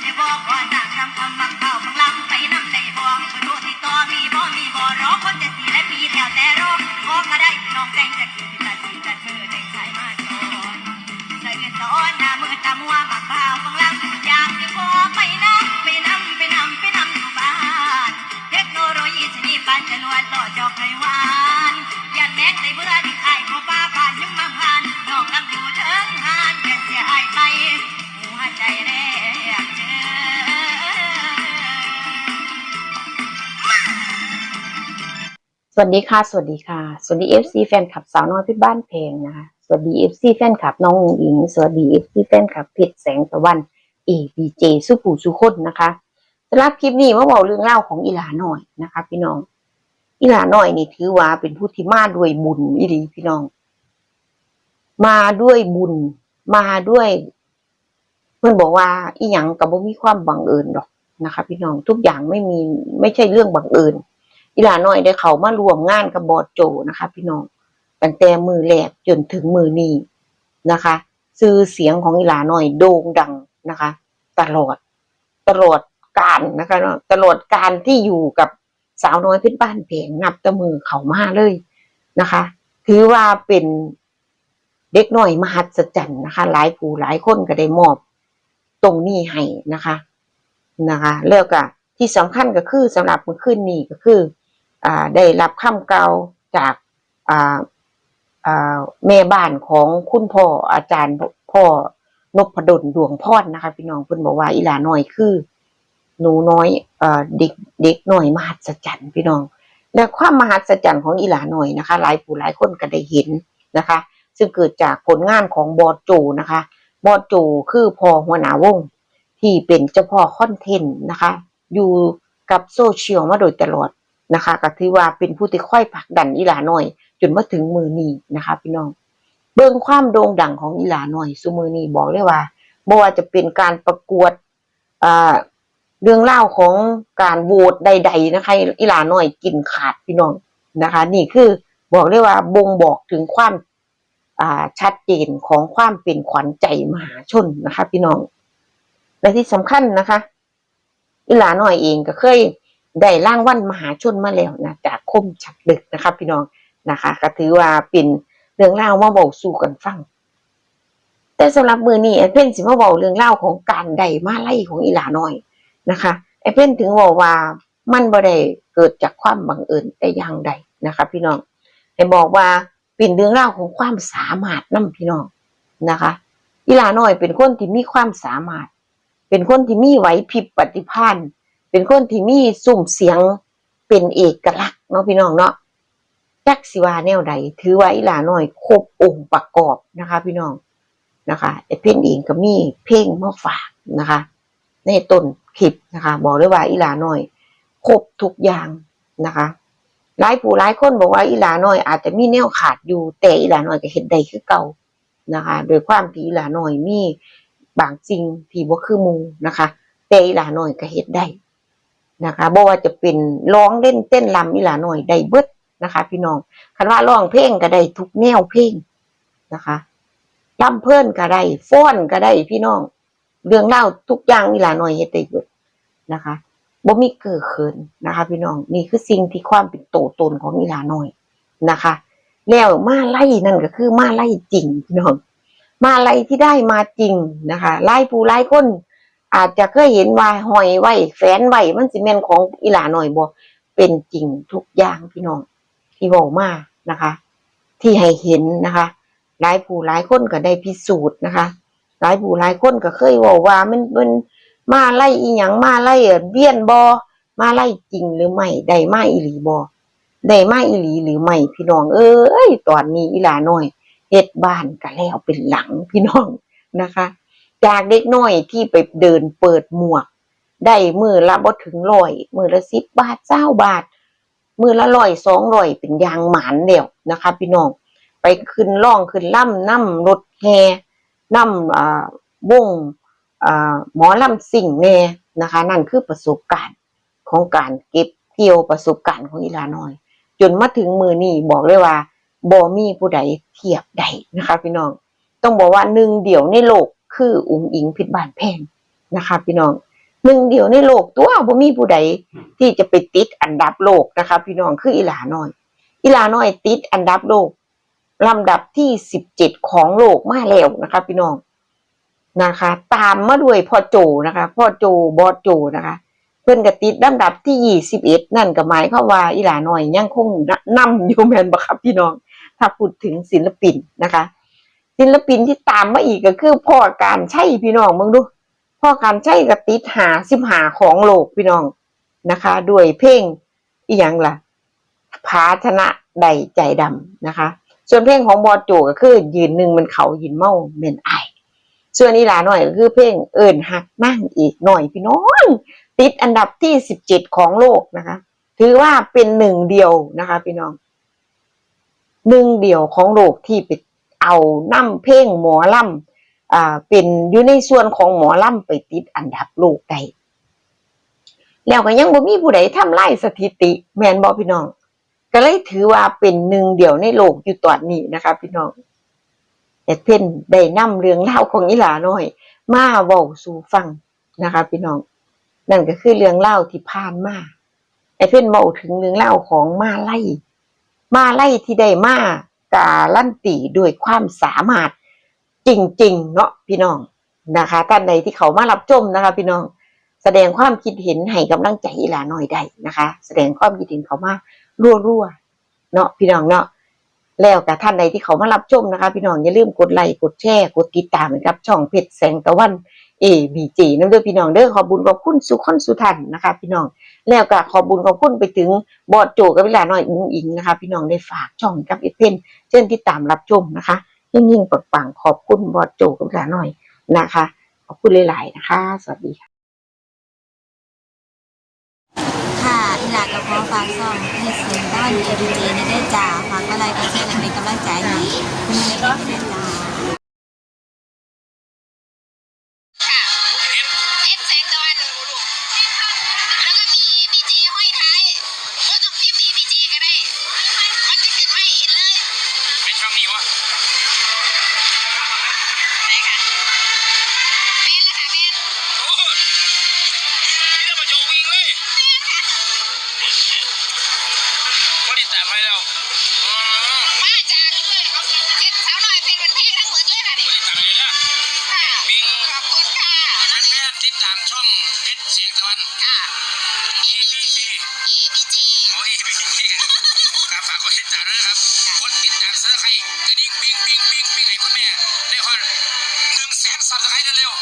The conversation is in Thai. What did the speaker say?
ได้บอกว่าจากคำคำบังเข่าบังลำไปนำได้บอกเบอร์โทรที่ต่อมีบ่มีบ่รอคนจะสีและปีแล้วแต่รอขอก็ได้น้องแจ้งจะกินตัดสินตัดมือได้ใช้มาจอนใส่เงินหน้ามือตามัวบักเข่าบังลำอยากจะขอไปนะไปนำไปนำไปนำอยู่บ้านเทคโนโลยีชนิดปันจะลวนหล่อจวานยันแม็กในเมื่อที่ไอ้ขาป้าผ่านยิ้ม สวัสดีค่ะ สวัสดีค่ะ สวัสดีเอฟซีแฟนคลับสาวน้อยพี่บ้านเพลงนะคะ สวัสดีเอฟซีแฟนคลับน้องอุ๋งอิง สวัสดีเอฟซีแฟนคลับเพชรแสงตะวันเอบีเจสุปูสุคนนะคะสำหรับคลิปนี้มาบอกเรื่องเล่าของอีหลาหน่อยนะคะ พี่น้อง อีหลาหน่อยนี่ถือว่าเป็นผู้ที่มาด้วยบุญอีหลีพี่น้อง มาด้วยบุญ มาด้วย เพื่อนบอกว่าอีหยังกับบ่มีความบังเอิญหรอกนะคะ พี่น้องทุกอย่างไม่มีไม่ใช่เรื่องบังเอิญ อีหลาน้อยได้เขามารวมงานกับบอดโจนะคะ พี่น้องตั้งแต่มือแรกจนถึงมือนี้นะคะซื้อเสียงของอีหลาน้อยโด่งดังนะคะ ตลอดตลอดการนะคะเนาะตลอดการที่อยู่กับสาวน้อยเพชรบ้านเพงนับตะมือเขามาเลยนะคะ ถือว่าเป็นเด็กหน้อยมหัศจรรย์นะคะ หลายผู้หลายคนก็ได้มอบตรงนี้ให้นะคะนะคะ แล้วก็ที่สำคัญก็คือสำหรับเมื่อคืนนี้ก็คือ ได้รับคำเก่าจากแม่บ้านของคุณพ่ออาจารย์พ่อนพดลดวงพรนะคะ พี่น้องเพิ่นบอกว่าอีหลาน้อยคือ หนูน้อยเอเด็กเด็กน้อยมหัศจรรย์พี่น้อง และความมหัศจรรย์ของอีหลาน้อยนะคะ หลายผู้หลายคนก็ได้เห็นนะคะ ซึ่งเกิดจากผลงานของบอสโจนะคะ บอสโจคือพ่อหัวหน้าวง ที่เป็นเจ้าพ่อคอนเทนต์นะคะ อยู่กับโซเชียลมาโดยตลอด นะคะก็ถือว่าเป็นผู้ที่ค่อยผลักดันอีหลาหน่อย จนมาถึงมือนี้นะคะ พี่น้อง เบิ่งความโด่งดังของอีหลาหน่อยซุมือนี้บอกเลยว่าบ่ว่าจะเป็นการประกวดอ่าเรื่องเล่าของการโหวตใด ๆ นะคะอีหลาหน่อยกินขาดพี่น้องนะคะ นี่คือบอกเลยว่าบ่งบอกถึงความอ่าชัดเจนของความเป็นขวัญใจมหาชนนะคะ พี่น้อง และที่สำคัญนะคะอีหลาหน่อยเองก็เคย ได้ร่างวันมหาชนมาแล้วนะจากคมฉับดึกนะครับพี่น้องนะคะ ก็ถือว่าเป็นเรื่องเล่ามาเบาสู่กันฟัง แต่สำหรับมือนี้ไอ้เพ่นสิมาเบาเรื่องเล่าของการใดมาไล่ของอีหลาน้อยนะคะไอ้เพ่นถึงบอกว่ามันบ่ได้เกิดจากความบังเอิญแต่อย่างใดนะคะ พี่น้องให้บอกว่าเป็นเรื่องเล่าของความสามารถนํพี่น้องนะคะ อีหลาน้อยเป็นคนที่มีความสามารถ เป็นคนที่มีไหวพริบปฏิภาณ เป็นคนที่มีสุ่มเสียงเป็นเอกลักษณ์เนาะพี่น้องเนาะจักสิวาแนวใดถือว่าอีหลาน้อยครบองค์ประกอบนะคะ พี่น้องนะคะไอเพ่นเองก็มีเพลงมาฝากนะคะ ในต้นคลิปนะคะ บอกเลยว่าอีหลาน้อยครบทุกอย่างนะคะหลายผู้หลายคนบอกว่าอีหลาน้อย อาจจะมีแนวขาดอยู่แต่อีหลาน้อยก็เห็นได้คือเก่านะคะ โดยความที่อีหลาน้อยมีบางสิ่งที่บ่คือมูนะคะ แต่อีหลาน้อยก็เฮ็ดได้ นะคะบ่ว่าจะเป็นร้องเล่นเต้นลำอีหลาหน่อยได้เบิดนะคะ พี่น้องคันว่าร้องเพลงก็ได้ทุกแนวเพลงนะคะลำเพิ่นก็ได้ฟ้อนก็ได้พี่น้อง เรื่องเล่าทุกอย่างอีหลาหน่อยเฮ็ดได้เบิดนะคะบ่มีเกิดเขินนะคะ พี่น้องนี่คือสิ่งที่ความเป็นโตตนของอีหลาหน่อยนะคะ แล้วมาไล่นั่นก็คือมาไล่จริงพี่น้องมาไล่ที่ได้มาจริงนะคะไล่ผู้ไล่คน อาจจะเคยเห็นว่าหอยไว้แฝนไว้มันสิแม่นของอีหลาหน่อยบ่เป็นจริงทุกอย่างพี่น้องที่เว้ามานะคะ ที่ให้เห็นนะคะหลายผู้หลายคนก็ได้พิสูจน์นะคะ หลายผู้หลายคนก็เคยเว้าว่ามันเป็นมาไล่อีหยังมาไล่เบี้ยนบ่มาไล่จริงหรือไม่ได้มาอีหลีบ่ได้มาอีหลีหรือไม่พี่น้อง เอ้ยตอนนี้อีหลาหน้อยเฮ็ดบ้านก็แล้วเป็นหลังพี่น้องนะคะ จากเด็กน้อยที่ไปเดินเปิดหมวก ได้มือละบ่ถึงร้อยมือละสิบบาทเจ้าบาท มือละร้อยสองร้อยเป็นยางหมานเดียวนะคะ พี่น้องไปขึ้นล่องขึ้นล่ำน้ำรถแฮน้ำอ่าวงอ่าหมอลำสิ่งแน่นะคะ นั่นคือประสบการณ์ของการเก็บเกี่ยวประสบการณ์ของอีลาน้อย จนมาถึงมือนี้บอกเลยว่าบ่มีผู้ใดเทียบได้นะคะ พี่น้องต้องบอกว่าหนึ่งเดียวในโลก คืออุ๋งอิงพิษบานแพงนะคะพี่น้องหนึ่งเดียวในโลกตัวบ่มีผู้ใดที่จะไปติดอันดับโลกนะคะพี่น้องคืออีหลาน้อย อีหลาน้อยติดอันดับโลกลำดับที่สิบเจ็ดของโลกมาแล้วนะคะพี่น้องนะคะ ตามมาด้วยพ่อโจนะคะพ่อโจบอสโจนะคะ เพิ่อนกติดลำดับที่ยี่สิบเอ็ดนั่นก็หมายความว่าอีหลาน้อยยังคงนำอยู่แมนบ่ครับพี่น้อง ถ้าพูดถึงศิลปินนะคะ ศิลปินที่ตามมาอีกก็คือพ่อการใช่พี่น้องมึงดู พ่อการใช่ก็ติดหาสิบหาของโลกพี่น้องนะคะ ด้วยเพลงอีหยังล่ะภาชนะใดใจดำนะคะ ส่วนเพลงของบอสโจก็คือ ยืนหนึ่งมันเขายินเมาเมนไอส่วนอีหลาหน่อยก็คือเพลงเอิญหักนั่งอีกหน่อยพี่น้อง ติดอันดับที่สิบเจ็ดของโลกนะคะ ถือว่าเป็นหนึ่งเดียวนะคะ พี่น้องหนึ่งเดียวของโลกที่ไป เอานํำเพลงหมอลำอ่าเป็นอยู่ในส่วนของหมอลำไปติดอันดับโลกได้แล้วก็ยังบ่มีผู้ใดทำลายสถิติ แมนบ่พี่น้อง ก็เลยถือว่าเป็นหนึ่งเดียวในโลกอยู่ตอนนี้นะคะ พี่น้องแต่เพ่นได้นำเรื่องเล่าของอีหลาน้อย มาเว้าสู่ฟังนะคะ พี่น้อง นั่นก็คือเรื่องเล่าที่ผ่านมาไอ้เพ่นเมาถึงเรื่องเล่าของมาไล่มาไล่ที่ได้มา การันตีด้วยความสามารถจริง ๆ เนาะพี่น้องนะคะท่านใดที่เขามารับชมนะคะ พี่น้องแสดงความคิดเห็นให้กำลังใจอีหลาน้อยได้นะคะ แสดงความคิดเห็นเขามารัวๆเนาะพี่น้องเนาะแล้วกับท่านใดที่เขามารับชมนะคะ พี่น้องอย่าลืมกดไลค์กดแชร์กดติดตามนะครับช่องเพจแสงตะวัน เอบีจีนั่นเด้อพี่น้องเด้อขอบุญขอบคุณสุขคนสุทันนะคะ พี่น้องแล้วก็ขอบุญขอบคุณไปถึงบอดโจกับเวลาหน้อยอิงอิงนะคะ พี่น้องได้ฝากช่องกับเอเพนเชิญที่ตามรับชมนะคะยิ่งๆปังๆขอบคุณบอดโจกับเวลาหน้อยนะคะ ขอบคุณหลายๆนะคะ สวัสดีค่ะค่ะอีหลากับพ่อฝากซ่องให้เสียงบ้านเอดีเจในได้จ่าฝากก็ไลค์ก็แชร์และเป็นกำลังใจให้คุณแม่เอดีเจจ่า ติดตามช่องเพชรเสียงตะวัน ค่ะ ABC EBG โอ้ย ABC ครับฝากกดติดตามด้วยนะครับกดติดตามซับสไครต์กระดิ่งปิ๊งปิ๊งปิ๊งปิ๊งให้คุณแม่